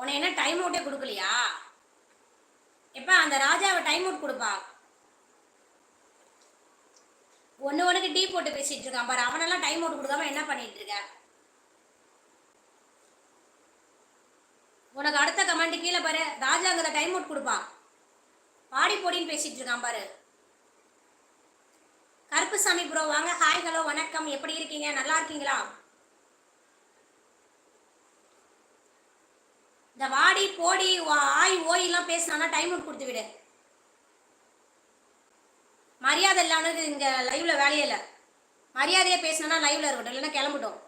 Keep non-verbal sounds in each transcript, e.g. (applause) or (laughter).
உன என்ன டைம் அவுட்டே கொடுக்கலையா? எப்ப அந்த ராஜாவை டைம் அவுட் கொடுப்பா? ஒன்று ஒன்றுக்கு டீ போட்டு பேசிட்டு இருக்கான் பாரு. அவனெல்லாம் டைம் அவுட் கொடுக்காம என்ன பண்ணிட்டு இருக்க? உனக்கு அடுத்த கமெண்ட் கீழே பாரு. ராஜா அங்கே டைம் அவுட் கொடுப்பான் பாடி போடின்னு பேசிட்டு இருக்கான் பாரு. கருப்புசாமி ப்ரோ வாங்க. ஹாய் ஹலோ வணக்கம். எப்படி இருக்கீங்க? நல்லா இருக்கீங்களா? இந்த வாடி போடி ஆய் ஓய் எல்லாம் பேசினா டைம் அவுட் கொடுத்து விடு. மரியாதை இல்லாமல் இங்க லைவ்ல வேலையே இல்லை. மரியாதையா பேசினா லைவ்ல இருக்கட்டும் இல்லைன்னா கிளம்பட்டும்.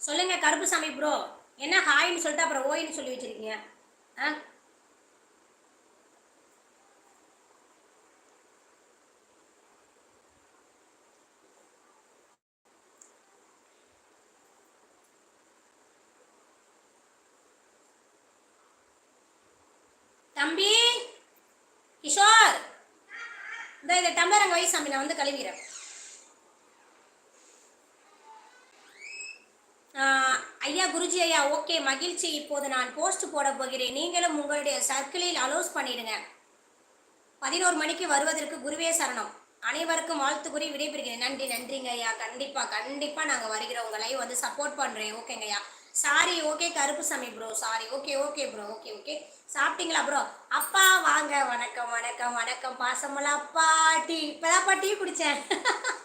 சொல்லுங்க கருப்புசாமி ப்ரோ என்ன ஹாய்னு சொல்லிட்டு அப்புறம் ஓய்னு சொல்லி வச்சிருக்கீங்க? ஆ? தம்பி கிஷோர். இந்த இந்த டம்ளர் அங்கே சாமி நான் வந்து கழுவிடுறேன் ஆஹ், ஐயா குருஜி ஐயா ஓகே மகிழ்ச்சி. இப்போது நான் போஸ்ட் போட போகிறேன். நீங்களும் உங்களுடைய சர்க்கிளில் அலோஸ் பண்ணிடுங்க. பதினோரு மணிக்கு வருவதற்கு குருவே சரணம். அனைவருக்கும் வாழ்த்து கூறி விடைபெறுகிறேன். நன்றி நன்றிங்க ஐயா. கண்டிப்பா கண்டிப்பா நாங்க வருகிறோம் உங்க லைவ் வந்து சப்போர்ட் பண்றேன். ஓகேங்க ஐயா. Sorry okay Karuppusamy bro sorry okay okay bro okay okay சாப்பிட்டீங்களா ப்ரோ அப்பா வாங்க. வணக்கம் வணக்கம் வணக்கம். பாசமலா அப்பா டீ. இப்பதான்ப்பா டீ குடிச்சேன். (laughs)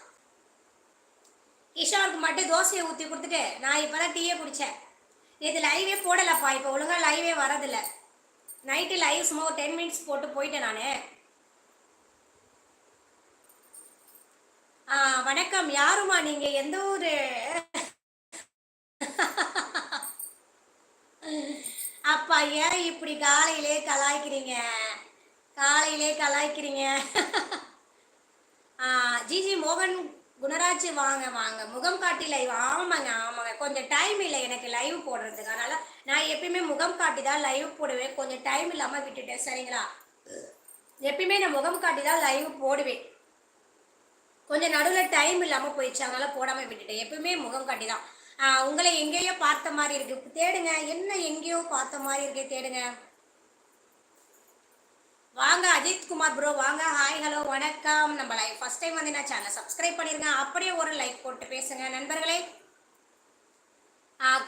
இஷாவுக்கு மட்டும் தோசையை ஊற்றி கொடுத்துட்டு நான் இப்போ தான் டீயே குடித்தேன் நேற்று லைவே போடலப்பா இப்போ ஒழுங்காக லைவே வரதில்ல. நைட்டு லைவ் சும்மா ஒரு டென் மினிட்ஸ் போட்டு போயிட்டேன் நான். வணக்கம். யாருமா நீங்கள் எந்த ஊர்? அப்பா ஏன் இப்படி காலையிலே கலாய்க்கிறீங்க? காலையிலே கலாய்க்கிறீங்க. ஆ, ஜிஜி மோகன் குணராஜ் வாங்க வாங்க. முகம் காட்டி லைவ் ஆமாங்க ஆமாங்க. கொஞ்சம் டைம் இல்லை எனக்கு லைவ் போடுறதுக்கு. அதனால நான் எப்பயுமே முகம் காட்டி தான் லைவ் போடுவேன். கொஞ்சம் டைம் இல்லாமல் விட்டுட்டேன். சரிங்களா? எப்பயுமே நான் முகம் காட்டி தான் லைவ் போடுவேன். கொஞ்சம் நடுவில் டைம் இல்லாமல் போயிடுச்சு. அதனால போடாமல் விட்டுட்டேன். எப்பயுமே முகம் காட்டி தான். உங்களை எங்கேயோ பார்த்த மாதிரி இருக்கு. தேடுங்க. என்ன எங்கேயோ பார்த்த மாதிரி இருக்கே தேடுங்க. அஜித் குமார் ப்ரோ வாங்க ஹாய் ஹலோ வணக்கம். நம்ம லைவ் ஃபர்ஸ்ட் டைம் வந்து நான் சேனல் சப்ஸ்கிரைப் பண்ணிருங்க. அப்படியே ஒரு லைக் போட்டு பேசுங்க. நண்பர்களே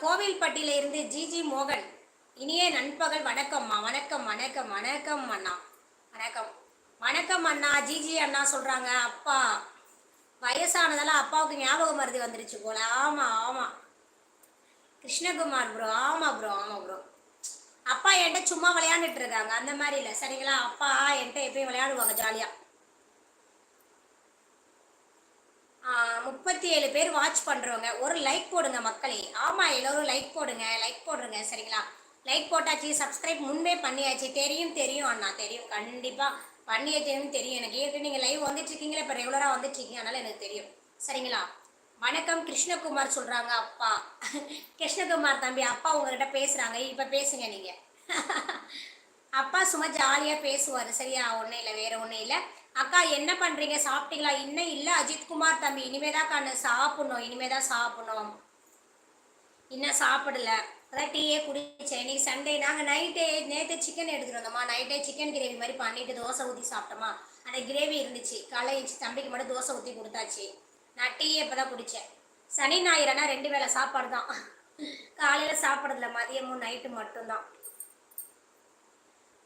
கோவில்பட்டியில இருந்து ஜிஜி மோகன் இனிய நண்பகல் வணக்கம்மா வணக்கம் வணக்கம் வணக்கம் அண்ணா. வணக்கம். வணக்கம் அண்ணா ஜிஜி அண்ணா சொல்றாங்க. அப்பா வயசானதெல்லாம் அப்பாவுக்கு ஞாபகம் மருதி வந்துருச்சு போல. ஆமா ஆமா. கிருஷ்ணகுமார் ப்ரோ ஆமா ப்ரோ ஆமா ப்ரோ என்கிட்ட சும்மா விளையாண்டுட்டு இருக்காங்க. அந்த மாதிரி இல்லை. சரிங்களா? அப்பா என்கிட்ட எப்பயும் விளையாடுவாங்க ஜாலியாக முப்பத்தி ஏழு பேர் வாட்ச் பண்ணுறவங்க ஒரு லைக் போடுங்க மக்களே. ஆமாம் எல்லோரும் லைக் போடுங்க. லைக் போடுங்க. சரிங்களா? லைக் போட்டாச்சு சப்ஸ்கிரைப் முன்பே பண்ணியாச்சு. தெரியும் தெரியும் அண்ணா. தெரியும். கண்டிப்பாக பண்ணியாச்சுன்னு தெரியும். எனக்கு ஏற்கனவே நீங்கள் லைவ் வந்துட்டு இருக்கீங்களே இப்போ ரெகுலராக வந்துட்டு இருக்கீங்க அதனால எனக்கு தெரியும். சரிங்களா? வணக்கம். கிருஷ்ணகுமார் சொல்கிறாங்க அப்பா. (laughs) கிருஷ்ணகுமார் தம்பி அப்பா உங்ககிட்ட பேசுகிறாங்க இப்போ பேசுங்க நீங்கள் அப்பா சும்மா ஜாலியாக பேசுவார். சரியா? ஒன்றும் இல்லை வேறு ஒன்றும் இல்லை. அக்கா என்ன பண்ணுறீங்க சாப்பிட்டீங்களா? இன்னும் இல்லை அஜித்குமார் தம்பி. இனிமே தான் கண்ணு சாப்பிட்ணும். இனிமே தான் சாப்பிடணும். இன்னும் சாப்பிடல. அதான் டீயே குடிச்சேன். இன்னைக்கு சண்டே நாங்கள் நைட்டே நேற்று சிக்கன் எடுத்துகிட்டு வந்தோமா நைட்டே சிக்கன் கிரேவி மாதிரி பண்ணிட்டு தோசை ஊற்றி சாப்பிட்டோமா அந்த கிரேவி இருந்துச்சு. காலை எழுந்துச்சு தம்பிக்கு மட்டும் தோசை ஊற்றி கொடுத்தாச்சு. நான் டீயே இப்போ தான் குடித்தேன் சனி ஞாயிறுனா ரெண்டு வேளை சாப்பாடு தான் காலையில் சாப்பிட்றதில்ல. மதியமும் நைட்டு மட்டும்தான்.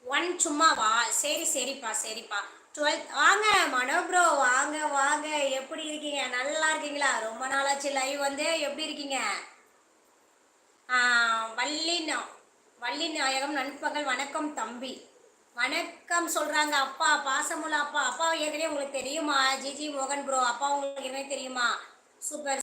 ஒன் சும்மாவா சரி சரிப்பா சரிப்பா. டுவெல்த் வாங்க மனோ ப்ரோ வாங்க வாங்க. எப்படி இருக்கீங்க? நல்லா இருக்கீங்களா? ரொம்ப நாளாச்சு லைவ் வந்து. எப்படி இருக்கீங்க? ஆ, வள்ளி வள்ளி நாயகம் நண்பகல் வணக்கம் தம்பி. வணக்கம் சொல்கிறாங்க அப்பா பாசமுள்ள அப்பா. அப்பா ஏற்கனவே உங்களுக்கு தெரியுமா? ஜிஜி மோகன் ப்ரோ அப்பா உங்களுக்கு ஏற்கனவே தெரியுமா? சூப்பர்